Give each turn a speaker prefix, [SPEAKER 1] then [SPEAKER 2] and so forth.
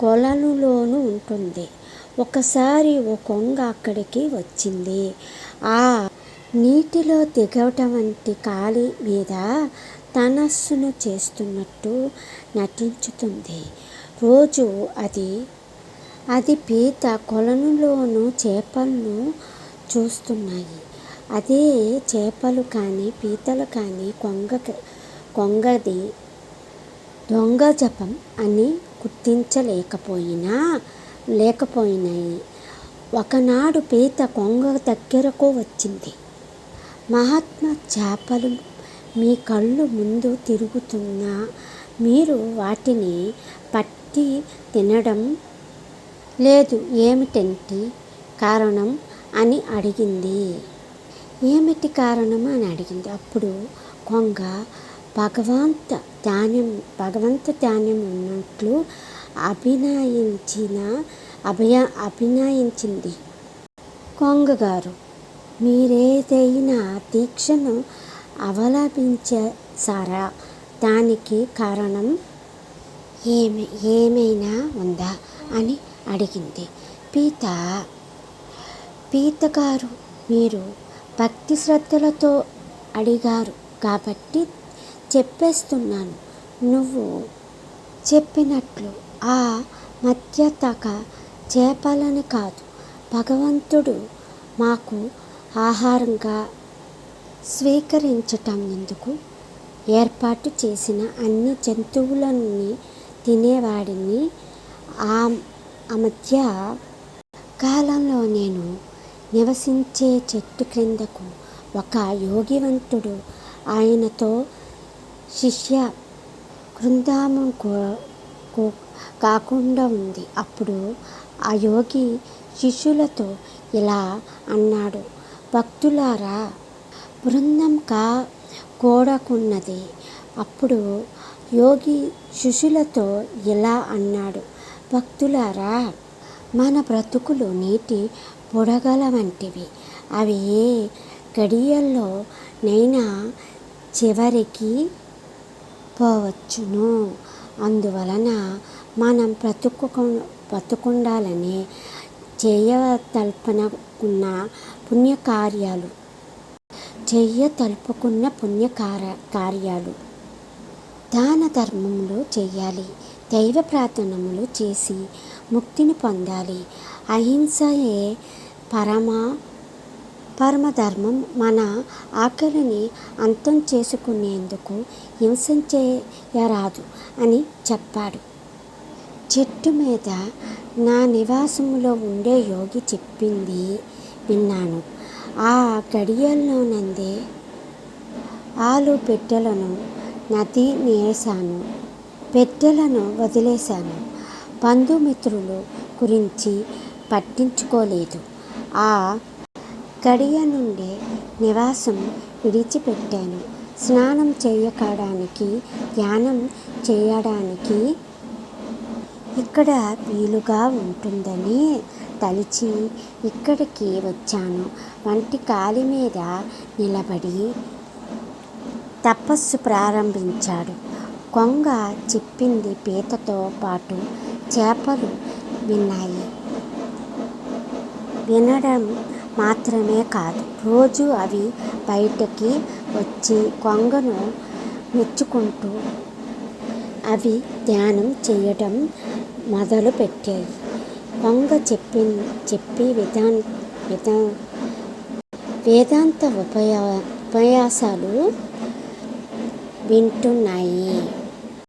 [SPEAKER 1] కొలనులోనూ ఉంటుంది. ఒకసారి ఓ కొంగ అక్కడికి వచ్చింది. ఆ నీటిలో దిగటువంటి కాలి మీద తనస్సును చేస్తున్నట్టు నటించుతుంది. రోజు అది అది పీత కొలనులోను చేపలను చూస్తున్నాయి. అదే చేపలు కానీ పీతలు కానీ కొంగ కొంగది దొంగ జపం అని గుర్తించలేకపోయినా లేకపోయినాయి. ఒకనాడు పీత కొంగ దగ్గరకు వచ్చింది. మహాత్మా చేపలు మీ కళ్ళు ముందు తిరుగుతున్నా మీరు వాటిని పట్టి తినడం లేదు ఏమిటంటే కారణం అని అడిగింది. ఏమిటి కారణం అని అడిగింది. అప్పుడు కొంగ భగవంత ధాన్యం భగవంత ధాన్యం ఉన్నట్లు అభినయించిన అభయ అభినయించింది. కొంగగారు మీరేదైనా దీక్షను అవలంబించేసారా దానికి కారణం ఏమి ఏమైనా ఉందా? అని అడిగింది. పీత పీత గారు మీరు భక్తి శ్రద్ధలతో అడిగారు కాబట్టి చెప్పేస్తున్నాను. నువ్వు చెప్పినట్లు ఆ మధ్యతక చేపలని కాదు. భగవంతుడు మాకు ఆహారంగా స్వీకరించటం ఎందుకు? ఏర్పాటు చేసిన అన్ని జంతువులని తినేవాడిని. ఆ మధ్య కాలంలో నేను నివసించే చెట్టు క్రిందకు ఒక యోగివంతుడు ఆయనతో శిష్య బృందామం కాకుండా ఉంది. అప్పుడు ఆ యోగి శిష్యులతో ఇలా అన్నాడు భక్తులారా బృందం కా కూడకున్నది. అప్పుడు యోగి శిష్యులతో ఇలా అన్నాడు భక్తులారా మన బ్రతుకులు నీటి బుడగల వంటివి. అవి ఏ గడియల్లో నైనా చివరికి పోవచ్చును అందువలన మనం బ్రతుకు బ్రతుకుండాలని చేయతలుపుకున్న పుణ్యకార్యాలు. చేయ తలుపుకున్న పుణ్యకార కార్యాలు. దాన ధర్మములు చేయాలి. దైవ ప్రార్థనములు చేసి ముక్తిని పొందాలి. అహింసయే పరమ పరమధర్మం మన ఆకలిని అంతం చేసుకునేందుకు హింసించేయరాదు అని చెప్పాడు. చెట్టు మీద నా నివాసంలో ఉండే యోగి చెప్పింది విన్నాను. ఆ గడియల్లోనందే ఆలు పెట్టెలను నది నేసాను పెట్టెలను వదిలేశాను. బంధుమిత్రులు గురించి పట్టించుకోలేదు. ఆ గడియ నుండే నివాసం విడిచిపెట్టాను. స్నానం చేయడానికి ధ్యానం చేయడానికి ఇక్కడ వీలుగా ఉంటుందని తలిచి ఇక్కడికి వచ్చాను. వంటి కాలి మీద నిలబడి తపస్సు ప్రారంభించాడు. కొంగ చెప్పింది పీతతో పాటు చేపలు విన్నాయి. వినడం మాత్రమే కాదు. రోజు అవి బయటకి వచ్చి కొంగను మెచ్చుకుంటూ అవి ధ్యానం చేయడం మొదలుపెట్టాయి. కొంగ చెప్పి చెప్పి విధాన్ విధా వేదాంత ఉపయా ఉపన్యాసాలు వింటున్నాయి.